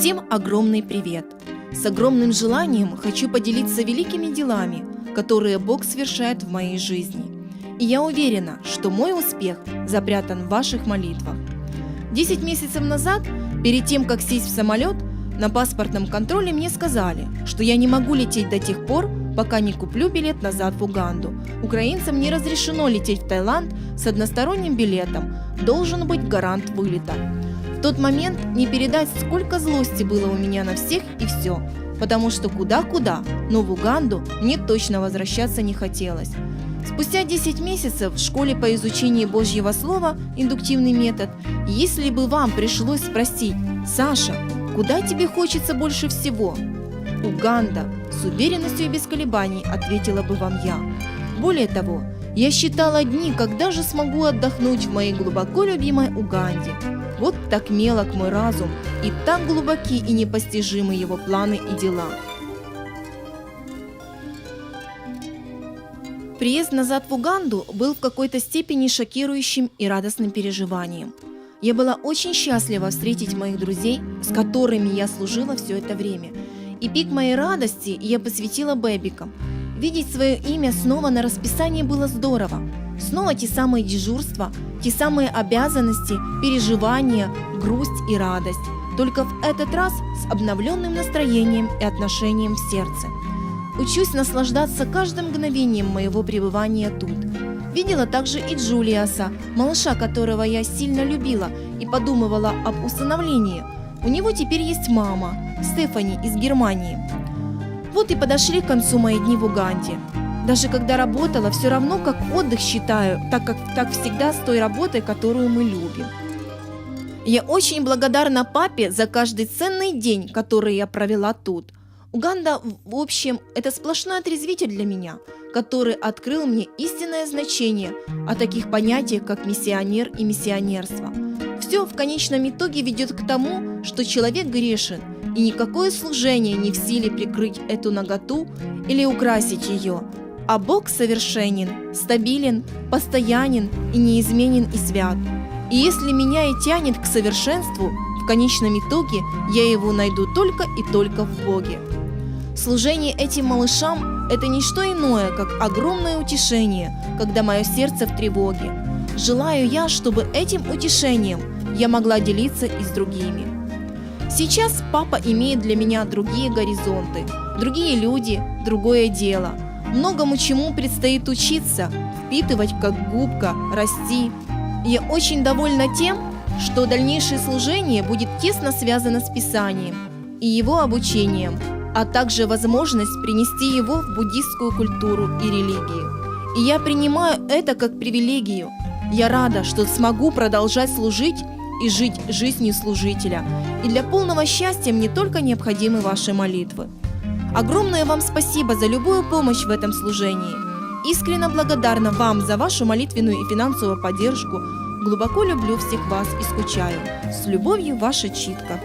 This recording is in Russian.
Всем огромный привет! С огромным желанием хочу поделиться великими делами, которые Бог совершает в моей жизни. И я уверена, что мой успех запрятан в ваших молитвах. Десять месяцев назад, перед тем, как сесть в самолет, на паспортном контроле мне сказали, что я не могу лететь до тех пор, пока не куплю билет назад в Уганду. Украинцам не разрешено лететь в Таиланд с односторонним билетом, должен быть гарант вылета. Тот момент не передать, сколько злости было у меня на всех и все, потому что куда-куда, но в Уганду мне точно возвращаться не хотелось. Спустя 10 месяцев в школе по изучению Божьего Слова «Индуктивный метод», если бы вам пришлось спросить, «Саша, куда тебе хочется больше всего?» «Уганда», с уверенностью и без колебаний ответила бы вам я. Более того, я считала дни, когда же смогу отдохнуть в моей глубоко любимой Уганде. Вот так мелок мой разум, и так глубоки и непостижимы его планы и дела. Приезд назад в Уганду был в какой-то степени шокирующим и радостным переживанием. Я была очень счастлива встретить моих друзей, с которыми я служила все это время. И пик моей радости я посвятила бэбикам. Видеть свое имя снова на расписании было здорово. Снова те самые дежурства, те самые обязанности, переживания, грусть и радость. Только в этот раз с обновленным настроением и отношением в сердце. Учусь наслаждаться каждым мгновением моего пребывания тут. Видела также и Джулиаса, малыша, которого я сильно любила и подумывала об усыновлении. У него теперь есть мама, Стефани из Германии. Вот и подошли к концу мои дни в Уганде. Даже когда работала, все равно как отдых считаю, так как так всегда с той работой, которую мы любим. Я очень благодарна папе за каждый ценный день, который я провела тут. Уганда, в общем, это сплошной отрезвитель для меня, который открыл мне истинное значение о таких понятиях, как миссионер и миссионерство. Все в конечном итоге ведет к тому, что человек грешен, и никакое служение не в силе прикрыть эту наготу или украсить ее, а Бог совершенен, стабилен, постоянен и неизменен и свят. И если меня и тянет к совершенству, в конечном итоге я его найду только и только в Боге. Служение этим малышам – это не что иное, как огромное утешение, когда мое сердце в тревоге. Желаю я, чтобы этим утешением я могла делиться и с другими. Сейчас папа имеет для меня другие горизонты, другие люди, другое дело. Многому чему предстоит учиться, впитывать как губка, расти. Я очень довольна тем, что дальнейшее служение будет тесно связано с Писанием и его обучением, а также возможность принести его в буддистскую культуру и религию. И я принимаю это как привилегию. Я рада, что смогу продолжать служить и жить жизнью служителя. И для полного счастья мне только необходимы ваши молитвы. Огромное вам спасибо за любую помощь в этом служении. Искренне благодарна вам за вашу молитвенную и финансовую поддержку. Глубоко люблю всех вас и скучаю. С любовью, ваша Читка.